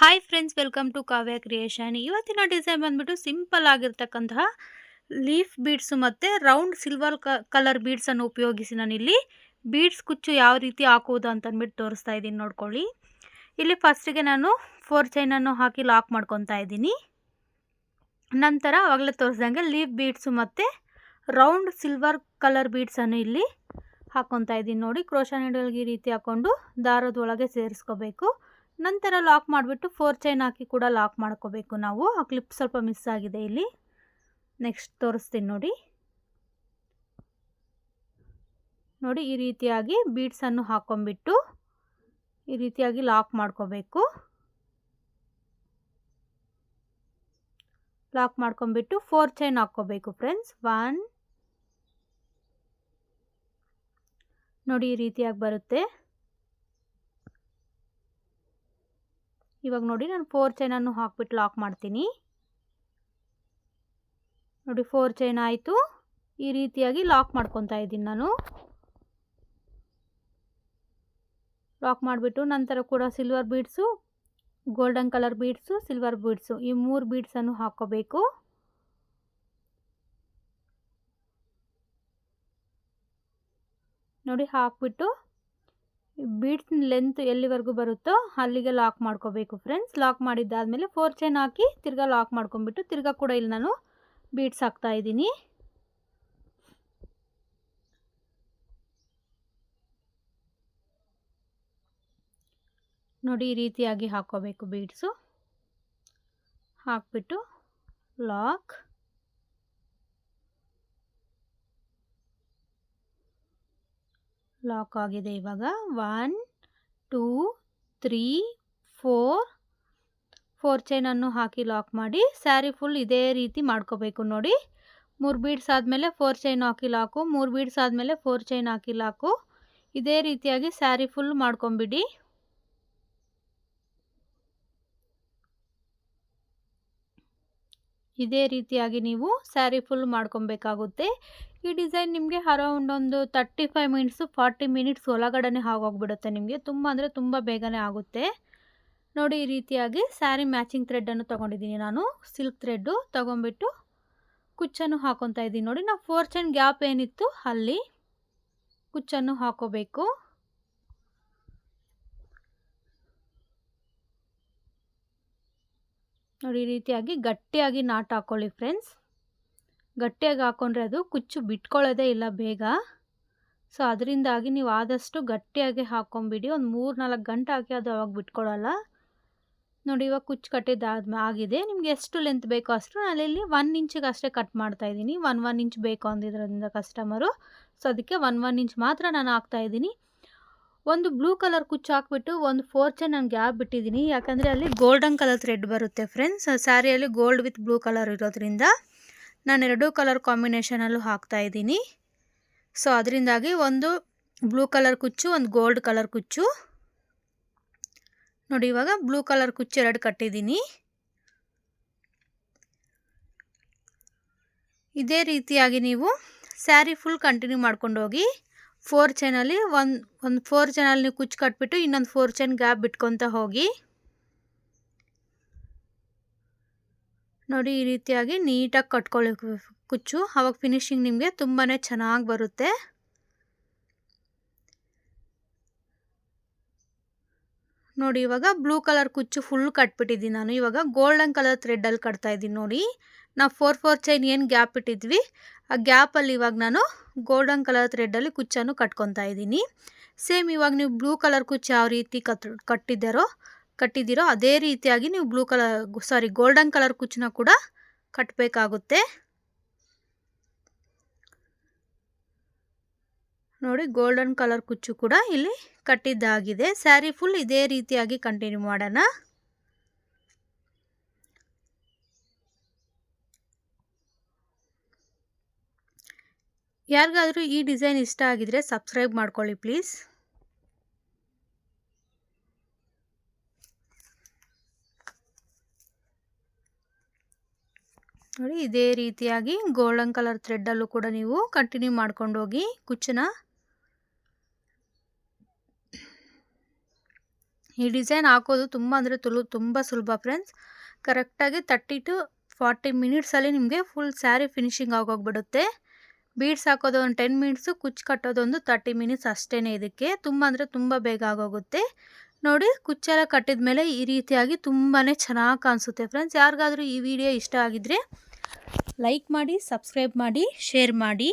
Hi friends welcome to Kavya creation ಇವತ್ತಿನ design ಬಂದ್ಬಿಟ್ಟು simple ಆಗಿರ್ತಕ್ಕಂತಹ ಲೀಫ್ ಬೀಡ್ಸು ಮತ್ತು ರೌಂಡ್ ಸಿಲ್ವರ್ ಕಲರ್ ಬೀಡ್ಸನ್ನು ಉಪಯೋಗಿಸಿ ನಾನಿಲ್ಲಿ ಬೀಡ್ಸ್ ಕುಚ್ಚು ಯಾವ ರೀತಿ ಹಾಕುವುದು ಅಂತ ಅಂದ್ಬಿಟ್ಟು ತೋರಿಸ್ತಾ ಇದ್ದೀನಿ ನೋಡ್ಕೊಳ್ಳಿ. ಇಲ್ಲಿ ಫಸ್ಟಿಗೆ ನಾನು ಫೋರ್ ಚೈನನ್ನು ಹಾಕಿ ಲಾಕ್ ಮಾಡ್ಕೊತಾ ಇದ್ದೀನಿ. ನಂತರ ಅವಾಗಲೇ ತೋರಿಸ್ದಂಗೆ ಲೀಫ್ ಬೀಡ್ಸು ಮತ್ತು ರೌಂಡ್ ಸಿಲ್ವರ್ ಕಲರ್ ಬೀಡ್ಸನ್ನು ಇಲ್ಲಿ ಹಾಕ್ಕೊತಾ ಇದ್ದೀನಿ ನೋಡಿ. ಕ್ರೋಶ ನೀಡಲ್ಗೆ ಈ ರೀತಿ ಹಾಕ್ಕೊಂಡು ದಾರದ ಒಳಗೆ ಸೇರಿಸ್ಕೋಬೇಕು. ನಂತರ ಲಾಕ್ ಮಾಡಿಬಿಟ್ಟು ಫೋರ್ ಚೈನ್ ಹಾಕಿ ಕೂಡ ಲಾಕ್ ಮಾಡ್ಕೋಬೇಕು ನಾವು. ಆ ಕ್ಲಿಪ್ ಸ್ವಲ್ಪ ಮಿಸ್ ಆಗಿದೆ ಇಲ್ಲಿ. ನೆಕ್ಸ್ಟ್ ತೋರಿಸ್ತೀನಿ ನೋಡಿ. ನೋಡಿ, ಈ ರೀತಿಯಾಗಿ ಬೀಡ್ಸನ್ನು ಹಾಕೊಂಬಿಟ್ಟು ಈ ರೀತಿಯಾಗಿ ಲಾಕ್ ಮಾಡ್ಕೋಬೇಕು. ಲಾಕ್ ಮಾಡ್ಕೊಂಬಿಟ್ಟು ಫೋರ್ ಚೈನ್ ಹಾಕ್ಕೋಬೇಕು ಫ್ರೆಂಡ್ಸ್ ಒನ್ ನೋಡಿ, ಈ ರೀತಿಯಾಗಿ ಬರುತ್ತೆ. ಇವಾಗ ನೋಡಿ ನಾನು ಫೋರ್ ಚೈನನ್ನು ಹಾಕ್ಬಿಟ್ಟು ಲಾಕ್ ಮಾಡ್ತೀನಿ. ನೋಡಿ ಫೋರ್ ಚೈನ್ ಆಯಿತು. ಈ ರೀತಿಯಾಗಿ ಲಾಕ್ ಮಾಡ್ಕೊತಾ ಇದ್ದೀನಿ ನಾನು. ಲಾಕ್ ಮಾಡಿಬಿಟ್ಟು ನಂತರ ಕೂಡ silver beads golden colour beads silver beads ಈ ಮೂರು ಬೀಡ್ಸನ್ನು ಹಾಕೋಬೇಕು ನೋಡಿ ಹಾಕ್ಬಿಟ್ಟು ಬೀಡ್ಸ್ ಲೆಂತ್ ಎಲ್ಲಿವರೆಗೂ ಬರುತ್ತೋ ಅಲ್ಲಿಗೆ ಲಾಕ್ ಮಾಡ್ಕೋಬೇಕು ಫ್ರೆಂಡ್ಸ್ ಲಾಕ್ ಮಾಡಿದ್ದಾದಮೇಲೆ ಫೋರ್ ಚೈನ್ ಹಾಕಿ ತಿರ್ಗಾ ಲಾಕ್ ಮಾಡ್ಕೊಂಬಿಟ್ಟು ತಿರ್ಗಾ ಕೂಡ ಇಲ್ಲಿ ನಾನು ಬೀಡ್ಸ್ ಹಾಕ್ತಾ ಇದ್ದೀನಿ. ನೋಡಿ ಈ ರೀತಿಯಾಗಿ ಹಾಕ್ಕೋಬೇಕು ಬೀಡ್ಸು ಹಾಕ್ಬಿಟ್ಟು ಲಾಕ್ ಲಾಕ್ ಆಗಿದೆ ಇವಾಗ. One two three four four ಚೈನನ್ನು ಹಾಕಿ ಲಾಕ್ ಮಾಡಿ ಸ್ಯಾರಿ ಫುಲ್ ಇದೇ ರೀತಿ ಮಾಡ್ಕೋಬೇಕು ನೋಡಿ. ಮೂರು ಬೀಡ್ಸ್ ಆದಮೇಲೆ ಫೋರ್ ಚೈನ್ ಹಾಕಿ ಲಾಕು ಮೂರು ಬೀಡ್ಸ್ ಆದಮೇಲೆ ಫೋರ್ ಚೈನ್ ಹಾಕಿ ಲಾಕು ಇದೇ ರೀತಿಯಾಗಿ ಸ್ಯಾರಿ ಫುಲ್ ಮಾಡ್ಕೊಂಬಿಡಿ ಇದೇ ರೀತಿಯಾಗಿ ನೀವು ಸ್ಯಾರಿ ಫುಲ್ ಮಾಡ್ಕೊಬೇಕಾಗುತ್ತೆ. ಈ ಡಿಸೈನ್ ನಿಮಗೆ ಅರೌಂಡ್ ಒಂದು thirty five minutes forty minutes ಒಳಗಡೆ ಆಗೋಗ್ಬಿಡುತ್ತೆ ನಿಮಗೆ. ತುಂಬ ಅಂದರೆ ತುಂಬ ಬೇಗನೆ ಆಗುತ್ತೆ. ನೋಡಿ ಈ ರೀತಿಯಾಗಿ ಸ್ಯಾರಿ ಮ್ಯಾಚಿಂಗ್ ಥ್ರೆಡ್ಡನ್ನು ತೊಗೊಂಡಿದ್ದೀನಿ ನಾನು. ಸಿಲ್ಕ್ ಥ್ರೆಡ್ಡು ತೊಗೊಂಬಿಟ್ಟು ಕುಚ್ಚನ್ನು ಹಾಕೊತಾ ಇದ್ದೀನಿ ನೋಡಿ. ನಾವು ಫೋರ್ ಚೈನ್ ಗ್ಯಾಪ್ ಏನಿತ್ತು ಅಲ್ಲಿ ಕುಚ್ಚನ್ನು ಹಾಕೋಬೇಕು. ನೋಡಿ ಈ ರೀತಿಯಾಗಿ ಗಟ್ಟಿಯಾಗಿ ನಾಟ್ ಹಾಕ್ಕೊಳ್ಳಿ ಫ್ರೆಂಡ್ಸ್ ಗಟ್ಟಿಯಾಗಿ ಹಾಕ್ಕೊಂಡ್ರೆ ಅದು ಕುಚ್ಚು ಬಿಟ್ಕೊಳ್ಳೋದೇ ಇಲ್ಲ ಬೇಗ. ಸೊ ಅದರಿಂದಾಗಿ ನೀವು ಆದಷ್ಟು ಗಟ್ಟಿಯಾಗಿ ಹಾಕ್ಕೊಂಬಿಡಿ ಒಂದು ಮೂರು ನಾಲ್ಕು ಗಂಟೆ ಹಾಕಿ ಅದು ಅವಾಗ ಬಿಟ್ಕೊಳ್ಳಲ್ಲ. ನೋಡಿ ಇವಾಗ ಕುಚ್ಚು ಕಟ್ಟಿದ್ದಾದ ಆಗಿದೆ. ನಿಮ್ಗೆ ಎಷ್ಟು ಲೆಂತ್ ಬೇಕೋ ಅಷ್ಟು ನಾನು ಇಲ್ಲಿ ಒನ್ ಇಂಚಿಗೆ ಅಷ್ಟೇ ಕಟ್ ಮಾಡ್ತಾ ಇದ್ದೀನಿ. ಒನ್ ಒನ್ ಇಂಚ್ ಬೇಕು ಅಂದಿದ್ರಿಂದ ಕಸ್ಟಮರು ಸೊ ಅದಕ್ಕೆ ಒನ್ ಒನ್ ಇಂಚ್ ಮಾತ್ರ ನಾನು ಹಾಕ್ತಾ ಇದ್ದೀನಿ. ಒಂದು ಬ್ಲೂ ಕಲರ್ ಕುಚ್ಚು ಹಾಕ್ಬಿಟ್ಟು ಒಂದು ಫೋರ್ ಚೈನ್ ನಾನು ಗ್ಯಾಪ್ ಬಿಟ್ಟಿದ್ದೀನಿ. ಯಾಕಂದರೆ ಅಲ್ಲಿ ಗೋಲ್ಡನ್ ಕಲರ್ ಥ್ರೆಡ್ ಬರುತ್ತೆ ಫ್ರೆಂಡ್ಸ್ ಸ್ಯಾರಿಯಲ್ಲಿ ಗೋಲ್ಡ್ ವಿತ್ ಬ್ಲೂ ಕಲರ್ ಇರೋದ್ರಿಂದ ನಾನು ಎರಡೂ ಕಲರ್ ಕಾಂಬಿನೇಷನಲ್ಲೂ ಹಾಕ್ತಾ ಇದ್ದೀನಿ. ಸೊ ಅದರಿಂದಾಗಿ ಒಂದು ಬ್ಲೂ ಕಲರ್ ಕುಚ್ಚು, ಒಂದು ಗೋಲ್ಡ್ ಕಲರ್ ಕುಚ್ಚು. ನೋಡಿ, ಇವಾಗ ಬ್ಲೂ ಕಲರ್ ಕುಚ್ಚು ಎರಡು ಕಟ್ಟಿದ್ದೀನಿ. ಇದೇ ರೀತಿಯಾಗಿ ನೀವು ಸ್ಯಾರಿ ಫುಲ್ ಕಂಟಿನ್ಯೂ ಮಾಡ್ಕೊಂಡು ಹೋಗಿ ಫೋರ್ ಚೈನಲ್ಲಿ ಒಂದು ಒಂದು ಫೋರ್ ಚೈನಲ್ಲಿ ನೀವು ಕುಚ್ಚು ಕಟ್ಬಿಟ್ಟು ಇನ್ನೊಂದು ಫೋರ್ ಚೈನ್ ಗ್ಯಾಪ್ ಬಿಟ್ಕೊತ ಹೋಗಿ. ನೋಡಿ ಈ ರೀತಿಯಾಗಿ ನೀಟಾಗಿ ಕಟ್ಕೊಳ್ಳಿ ಕುಚ್ಚು. ಅವಾಗ ಫಿನಿಶಿಂಗ್ ನಿಮಗೆ ತುಂಬಾ ಚೆನ್ನಾಗಿ ಬರುತ್ತೆ. ನೋಡಿ, ಇವಾಗ ಬ್ಲೂ ಕಲರ್ ಕುಚ್ಚು ಫುಲ್ ಕಟ್ಬಿಟ್ಟಿದ್ದೀನಿ ನಾನು. ಇವಾಗ ಗೋಲ್ಡನ್ ಕಲರ್ ಥ್ರೆಡ್ಡಲ್ಲಿ ಕಟ್ತಾ ಇದ್ದೀನಿ ನೋಡಿ. ನಾವು ಫೋರ್ ಫೋರ್ ಚೈನ್ ಏನು ಗ್ಯಾಪ್ ಇಟ್ಟಿದ್ವಿ, ಆ ಗ್ಯಾಪಲ್ಲಿ ಇವಾಗ ನಾನು ಗೋಲ್ಡನ್ ಕಲರ್ ಥ್ರೆಡ್ಡಲ್ಲಿ ಕುಚ್ಚನ್ನು ಕಟ್ಕೊತಾ ಇದ್ದೀನಿ. ಸೇಮ್ ಇವಾಗ ನೀವು ಬ್ಲೂ ಕಲರ್ ಕುಚ್ಚು ಯಾವ ರೀತಿ ಕತ್ ಕಟ್ಟಿದ್ದಾರೋ, ಕಟ್ಟಿದ್ದೀರೋ, ಅದೇ ರೀತಿಯಾಗಿ ನೀವು blue colour sari golden colour ಕುಚ್ಚನ್ನ ಕೂಡ ಕಟ್ಟಬೇಕಾಗುತ್ತೆ ನೋಡಿ ಗೋಲ್ಡನ್ ಕಲರ್ ಕುಚ್ಚು ಕೂಡ ಇಲ್ಲಿ ಕಟ್ಟಿದ್ದಾಗಿದೆ. ಸ್ಯಾರಿ ಫುಲ್ ಇದೇ ರೀತಿಯಾಗಿ ಕಂಟಿನ್ಯೂ ಮಾಡೋಣ. ಯಾರಿಗಾದರೂ ಈ ಡಿಸೈನ್ ಇಷ್ಟ ಆಗಿದರೆ ಸಬ್ಸ್ಕ್ರೈಬ್ ಮಾಡ್ಕೊಳ್ಳಿ ಪ್ಲೀಸ್. ನೋಡಿ ಇದೇ ರೀತಿಯಾಗಿ ಗೋಲ್ಡನ್ ಕಲರ್ ಥ್ರೆಡ್ಡಲ್ಲೂ ಕೂಡ ನೀವು ಕಂಟಿನ್ಯೂ ಮಾಡ್ಕೊಂಡು ಹೋಗಿ ಈ ಡಿಸೈನ್ ಹಾಕೋದು ತುಂಬ ಅಂದರೆ ತುಲು, ತುಂಬ ಸುಲಭ ಫ್ರೆಂಡ್ಸ್. ಕರೆಕ್ಟಾಗಿ ತರ್ಟಿ ಟು ಫಾರ್ಟಿ ಮಿನಿಟ್ಸಲ್ಲಿ ನಿಮಗೆ ಫುಲ್ ಸ್ಯಾರಿ ಫಿನಿಶಿಂಗ್ ಆಗೋಗ್ಬಿಡುತ್ತೆ. ಬೀಡ್ಸ್ ಹಾಕೋದು ಒಂದು ಟೆನ್ ಮಿನಿಟ್ಸು ಕುಚ್ಚು ಕಟ್ಟೋದೊಂದು ತರ್ಟಿ ಮಿನಿಟ್ಸ್ ಅಷ್ಟೇ ಇದಕ್ಕೆ. ತುಂಬ ಅಂದರೆ ತುಂಬ ಬೇಗ ಆಗೋಗುತ್ತೆ. ನೋಡಿ ಕುಚ್ಚೆಲ್ಲ ಕಟ್ಟಿದ ಮೇಲೆ ಈ ರೀತಿಯಾಗಿ ತುಂಬಾ ಚೆನ್ನಾಗಿ ಕಾಣಿಸುತ್ತೆ ಫ್ರೆಂಡ್ಸ್. ಯಾರಿಗಾದರೂ ಈ ವಿಡಿಯೋ ಇಷ್ಟ ಆಗಿದ್ರೆ ಲೈಕ್ ಮಾಡಿ, ಸಬ್ಸ್ಕ್ರೈಬ್ ಮಾಡಿ, ಶೇರ್ ಮಾಡಿ.